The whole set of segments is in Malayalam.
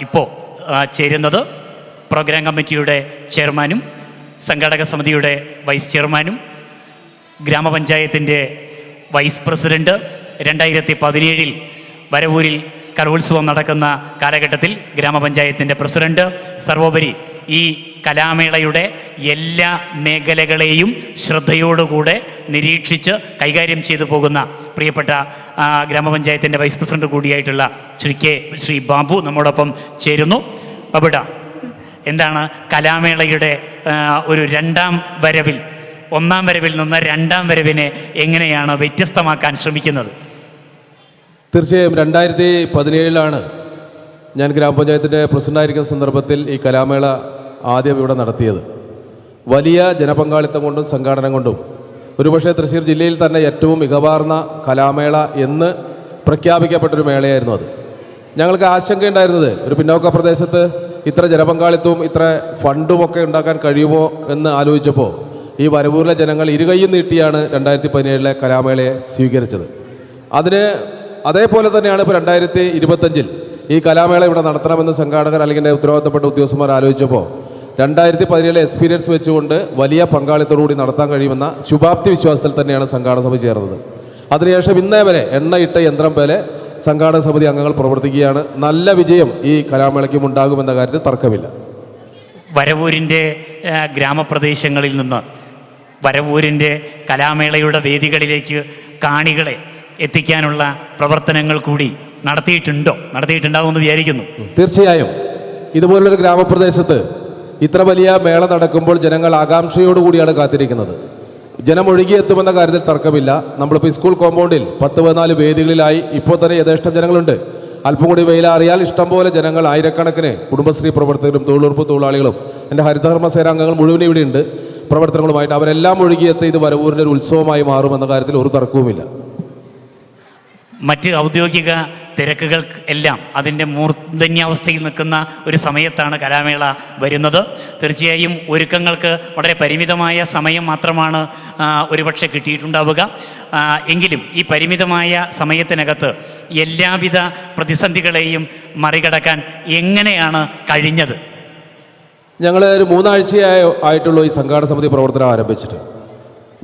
ഇപ്പോൾ ചേരുന്നത് പ്രോഗ്രാം കമ്മിറ്റിയുടെ ചെയർമാനും സംഘാടക സമിതിയുടെ വൈസ് ചെയർമാനും ഗ്രാമപഞ്ചായത്തിന്റെ വൈസ് പ്രസിഡന്റ് രണ്ടായിരത്തി പതിനേഴിൽ വരവൂരിൽ കലോത്സവം നടക്കുന്ന കാലഘട്ടത്തിൽ ഗ്രാമപഞ്ചായത്തിന്റെ പ്രസിഡന്റ് സർവോപരി ഈ കലാമേളയുടെ എല്ലാ മേഖലകളെയും ശ്രദ്ധയോടുകൂടെ നിരീക്ഷിച്ച് കൈകാര്യം ചെയ്തു പോകുന്ന പ്രിയപ്പെട്ട ഗ്രാമപഞ്ചായത്തിന്റെ വൈസ് പ്രസിഡന്റ് കൂടിയായിട്ടുള്ള ശ്രീ കെ ശ്രീ ബാബു നമ്മോടൊപ്പം ചേരുന്നു. അവിടെ എന്താണ് കലാമേളയുടെ ഒരു രണ്ടാം വരവിൽ ഒന്നാം വരവിൽ നിന്ന് രണ്ടാം വരവിനെ എങ്ങനെയാണ് വ്യത്യസ്തമാക്കാൻ ശ്രമിക്കുന്നത്? തീർച്ചയായും രണ്ടായിരത്തി പതിനേഴിലാണ് ഞാൻ ഗ്രാമപഞ്ചായത്തിന്റെ പ്രസിഡന്റായിരിക്കുന്ന സന്ദർഭത്തിൽ ഈ കലാമേള ആദ്യം ഇവിടെ നടത്തിയത്. വലിയ ജനപങ്കാളിത്തം കൊണ്ടും സംഘാടനം കൊണ്ടും. ഒരുപക്ഷെ തൃശ്ശൂർ ജില്ലയിൽ തന്നെ ഏറ്റവും മികവാർന്ന കലാമേള എന്ന് പ്രഖ്യാപിക്കപ്പെട്ടൊരു മേളയായിരുന്നു അത്. ഞങ്ങൾക്ക് ആശങ്കയുണ്ടായിരുന്നത് ഒരു പിന്നോക്ക പ്രദേശത്ത് ഇത്ര ജനപങ്കാളിത്തവും ഇത്ര ഫണ്ടുമൊക്കെ ഉണ്ടാക്കാൻ കഴിയുമോ എന്ന് ആലോചിച്ചപ്പോൾ ഈ വരവൂരിലെ ജനങ്ങൾ ഇരുകൈയും നീട്ടിയാണ് രണ്ടായിരത്തി പതിനേഴിലെ കലാമേളയെ സ്വീകരിച്ചത്. അതിന് അതേപോലെ തന്നെയാണ് ഇപ്പോൾ രണ്ടായിരത്തി ഇരുപത്തഞ്ചിൽ ഈ കലാമേള ഇവിടെ നടത്തണമെന്ന് സംഘാടകർ അല്ലെങ്കിൽ ഉത്തരവാദിത്തപ്പെട്ട ഉദ്യോഗസ്ഥന്മാർ ആലോചിച്ചപ്പോൾ രണ്ടായിരത്തി പതിനേഴിലെ എക്സ്പീരിയൻസ് വെച്ചുകൊണ്ട് വലിയ പങ്കാളിത്തോടുകൂടി നടത്താൻ കഴിയുമെന്ന ശുഭാപ്തി വിശ്വാസത്തിൽ തന്നെയാണ് സംഘാടന സമിതി ചേർന്നത്. അതിനുശേഷം ഇന്നേ വരെ എണ്ണയിട്ട യന്ത്രം പോലെ സംഘാടന സമിതി അംഗങ്ങൾ പ്രവർത്തിക്കുകയാണ്. നല്ല വിജയം ഈ കലാമേളയ്ക്കും ഉണ്ടാകുമെന്ന കാര്യത്തിൽ തർക്കമില്ല. വരവൂരിന്റെ ഗ്രാമപ്രദേശങ്ങളിൽ നിന്ന് വരവൂരിന്റെ കലാമേളയുടെ വേദികളിലേക്ക് കാണികളെ എത്തിക്കാനുള്ള പ്രവർത്തനങ്ങൾ കൂടി നടത്തിയിട്ടുണ്ടോ? നടത്തിയിട്ടുണ്ടാവുമെന്ന് വിചാരിക്കുന്നു. തീർച്ചയായും. ഇതുപോലൊരു ഗ്രാമപ്രദേശത്ത് ഇത്ര വലിയ മേള നടക്കുമ്പോൾ ജനങ്ങൾ ആകാംക്ഷയോടുകൂടിയാണ് കാത്തിരിക്കുന്നത്. ജനം ഒഴുകിയെത്തുമെന്ന കാര്യത്തിൽ തർക്കമില്ല. നമ്മളിപ്പോൾ സ്കൂൾ കോമ്പൗണ്ടിൽ പത്ത് പതിനാല് വേദികളിലായി ഇപ്പോൾ തന്നെ യഥേഷ്ടം ജനങ്ങളുണ്ട്. അല്പം കൂടി വെയിലാറിയാൽ ഇഷ്ടംപോലെ ജനങ്ങൾ ആയിരക്കണക്കിന് കുടുംബശ്രീ പ്രവർത്തകരും തൊഴിലുറപ്പ് തൊഴിലാളികളും എന്റെ ഹരിതകർമ്മ സേനാംഗങ്ങൾ മുഴുവൻ ഇവിടെയുണ്ട് പ്രവർത്തനങ്ങളുമായിട്ട് അവരെല്ലാം ഒഴുകിയെത്തി ഇത് വരവൂരിന്റെ ഒരു ഉത്സവമായി മാറുമെന്ന കാര്യത്തിൽ ഒരു തർക്കവുമില്ല. മറ്റ് ഔദ്യോഗിക തിരക്കുകൾ എല്ലാം അതിന്റെ മൂർധന്യാവസ്ഥയിൽ നിൽക്കുന്ന ഒരു സമയത്താണ് കലാമേള വരുന്നത്. തീർച്ചയായും ഒരുക്കങ്ങൾക്ക് വളരെ പരിമിതമായ സമയം മാത്രമാണ് ഒരുപക്ഷെ കിട്ടിയിട്ടുണ്ടാവുക. എങ്കിലും ഈ പരിമിതമായ സമയത്തിനകത്ത് എല്ലാവിധ പ്രതിസന്ധികളെയും മറികടക്കാൻ എങ്ങനെയാണ് കഴിഞ്ഞത്? ഞങ്ങൾ ഒരു മൂന്നാഴ്ചയായോ ആയിട്ടുള്ള ഈ സംഘാടന സമിതി പ്രവർത്തനം ആരംഭിച്ചിട്ട്.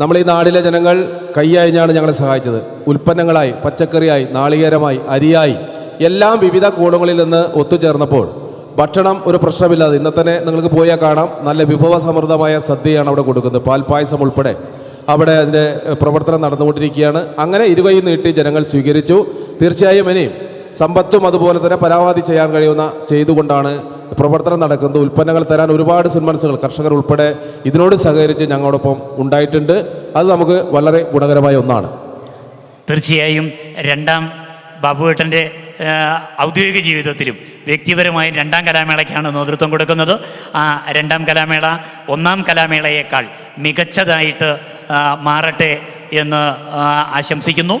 നമ്മൾ ഈ നാടിലെ ജനങ്ങൾ കൈയഴിഞ്ഞാണ് ഞങ്ങളെ സഹായിച്ചത്. ഉൽപ്പന്നങ്ങളായി പച്ചക്കറിയായി നാളികേരമായി അരിയായി എല്ലാം വിവിധ കോണുകളിൽ നിന്ന് ഒത്തുചേർന്നപ്പോൾ ഭക്ഷണം ഒരു പ്രശ്നമില്ലാതെ ഇന്ന് തന്നെ നിങ്ങൾക്ക് പോയാൽ കാണാം. നല്ല വിഭവസമൃദ്ധമായ സദ്യയാണ് അവിടെ കൊടുക്കുന്നത്. പാൽപ്പായസം ഉൾപ്പെടെ അവിടെ അതിന്റെ പ്രവർത്തനം നടന്നുകൊണ്ടിരിക്കുകയാണ്. അങ്ങനെ ഇരുകൈ നീട്ടി ജനങ്ങൾ സ്വീകരിച്ചു. തീർച്ചയായും ഇനിയും സമ്പത്തും അതുപോലെ തന്നെ പരാമാവധി ചെയ്യാൻ കഴിയുന്ന ചെയ്തുകൊണ്ടാണ് പ്രവർത്തനം നടക്കുന്നത് ഉൽപ്പന്നങ്ങൾ തരാൻ ഒരുപാട് സന്മനസ്സുകൾ കർഷകർ ഉൾപ്പെടെ ഇതിനോട് സഹകരിച്ച് ഞങ്ങളോടൊപ്പം ഉണ്ടായിട്ടുണ്ട്. അത് നമുക്ക് വളരെ ഗുണകരമായ ഒന്നാണ്. തീർച്ചയായും രണ്ടാം ബാബുവേട്ടന്റെ ഔദ്യോഗിക ജീവിതത്തിലും വ്യക്തിപരമായും രണ്ടാം കലാമേളയ്ക്കാണ് നേതൃത്വം കൊടുക്കുന്നത്. ആ രണ്ടാം കലാമേള ഒന്നാം കലാമേളയേക്കാൾ മികച്ചതായിട്ട് മാറട്ടെ എന്ന് ആശംസിക്കുന്നു.